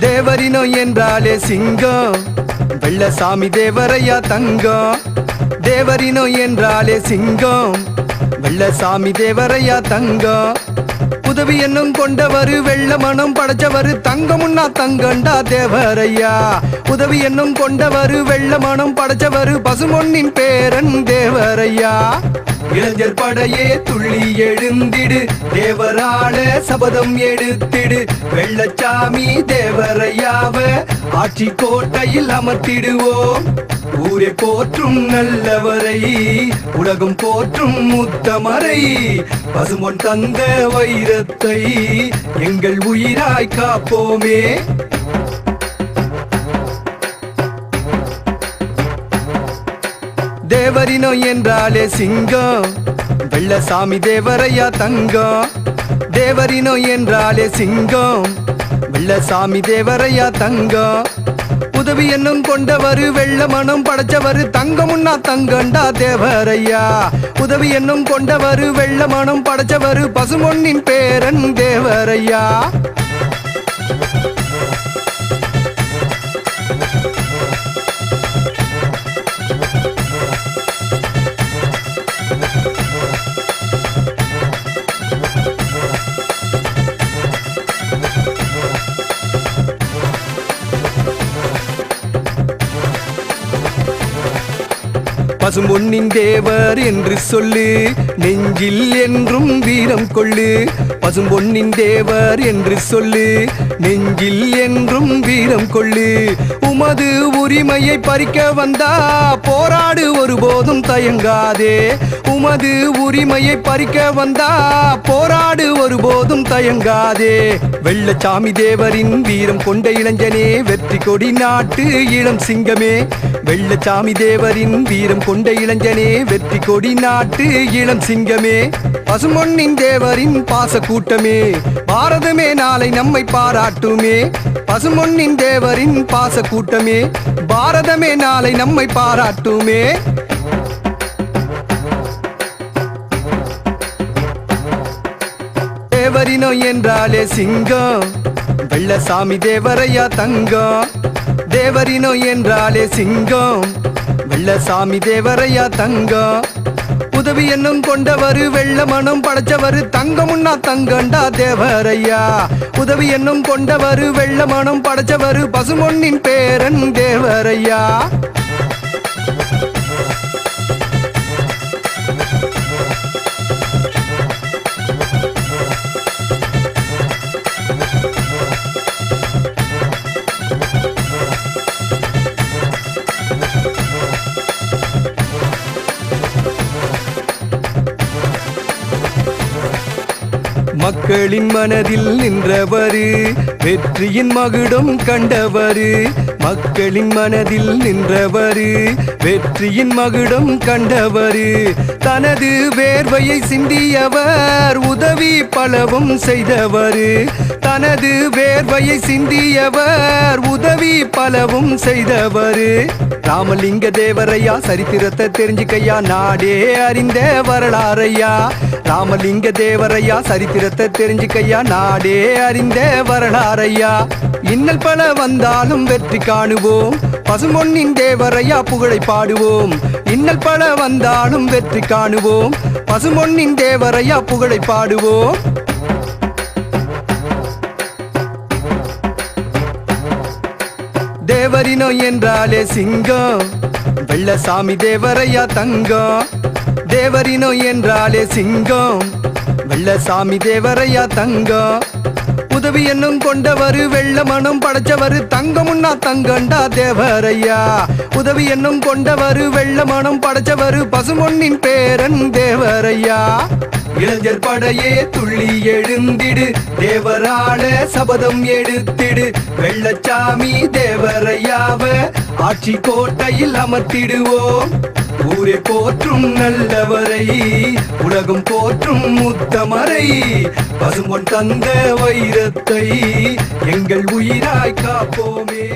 தேவரினோ என்றாலே சிங்கம். வெள்ளசாமி தேவரையா தங்கம். தேவரினோ என்றாலே சிங்கம். வெள்ளசாமி தேவரையா தங்கம். உதவி என்னும் கொண்டவரு வெள்ள மனம் படைச்சவரு தங்கமுன்னா தங்கண்டா தேவரையா. உதவி என்னும் கொண்டவரு வெள்ள மனம் படைச்சவரு பசுமொன்னின் பேரன் தேவரையா. இளைஞர் படையே துள்ளி எழுந்திடு தேவராள சபதம் எடுத்திடு வெள்ளச்சாமி தேவரையாவ ஆட்சி கோட்டையில் அமர்த்திடுவோம். ஊரே போற்றும் நல்லவரை உலகம் போற்றும் முத்தமரை பசுமொன் தந்த வைர வைரத்தை எங்கள் உயிராய் காப்போமே. தேவரினோ என்றாலே சிங்கம் வெள்ளசாமி தேவரையா தங்கம். தேவரினோ என்றாலே சிங்கம் வெள்ளசாமி தேவரையா தங்கம். உதவி என்னும் கொண்டவரு வெள்ள மனம் படைச்சவரு தங்கமுன்னா தங்கண்டா தேவரையா. உதவி என்னும் கொண்டவரு வெள்ள மனம் படைச்சவரு பசுமொன்னின் பேரன் தேவரையா. பசும்பொன்னின் தேவர் என்று சொல்லு. நெஞ்சில் என்றும் வீரம் கொள்ளு. பசும்பொன்னின் தேவர் என்று சொல்லு. நெஞ்சில் என்றும் வீரம் கொள்ளு. உமது உரிமையை பறிக்க வந்தா போராடு ஒருபோதும் தயங்காதே. உமது உரிமையை பறிக்க வந்தா போராடு ஒருபோதும் தயங்காதே. வெள்ளச்சாமி தேவரின் வீரம் கொண்ட இளைஞனே வெற்றி கொடி நாட்டு இளம் சிங்கமே. வெள்ளச்சாமி தேவரின் வீரம் கொண்ட இளைஞனே வெற்றி கொடி நாட்டு இளம் சிங்கமே. பசுமொன்னின் தேவரின் பாச கூட்டமே பாரதமே நாளை நம்மை பாராட்டுமே. பசுமொன்னின் தேவரின் பாச கூட்டமே பாரதமே நாளை நம்மை பாராட்டுமே. தேவரினோ என்றாலே சிங்கம். வெள்ளசாமி தேவரையா தங்கம். தேவரினோ என்றாலே சிங்கம். வெள்ளசாமி தேவரையா தங்கம். உதவி என்னும் கொண்டவரு வெள்ள மனம் படைச்சவர் தங்கமுன்னா தங்கண்டா தேவரையா. உதவி என்னும் கொண்டவரு வெள்ள மனம் படைச்சவர் பசுமொன்னின் பேரன் தேவரையா. Mug மக்களின் மனதில் நின்றவரு. வெற்றியின் மகுடம் கண்டவரு. மக்களின் மனதில் நின்றவரு. வெற்றியின் மகுடம் கண்டவரு. தனது வேர்வையை சிந்தியவர். உதவி பலவும் செய்தவர். தனது வேர்வையை சிந்தியவர். உதவி பலவும் செய்தவர். ராமலிங்க தேவரையா சரித்திரத்தை தெரிஞ்சுக்கையா? நாடே அறிந்த வரலாறையா? ராமலிங்க தேவரையா சரித்திரத்தை தெரிஞ்சுக்கையா? நாடே அறிந்த வரலாறையா? இன்னல் பல வந்தாலும் வெற்றி காணுவோம். பசுமொன்னின் தேவரையா புகழை பாடுவோம். இன்னல் பல வந்தாலும் வெற்றி காணுவோம். பசுமொன்னின் தேவரையா புகழை பாடுவோம். தேவரினோ என்றாலே சிங்கம். வெள்ளசாமி தேவரையா தங்கம். தேவரினோ என்றாலே சிங்கம். வெள்ளசாமி தேவரையா தங்கம் உதவி என்னும் கொண்டவரு வெள்ள மனம் படைச்சவரு தங்கமுன்னா தங்கண்டா தேவரையா. உதவி என்னும் கொண்டவரு வெள்ள மனம் படைச்சவரு பசுமொன்னின் பேரன் தேவரையா. இளைஞர் படையே துள்ளி எழுந்திடு தேவராள சபதம் எடுத்திடு வெள்ளச்சாமி தேவரையாவ ஆட்சி கோட்டையில் அமர்த்திடுவோம். ஊரே போற்றும் நல்லவரை உலகம் போற்றும் முத்தமரை பசுமொன் தந்த வைரத்தை எங்கள் உயிராய் காப்போமே.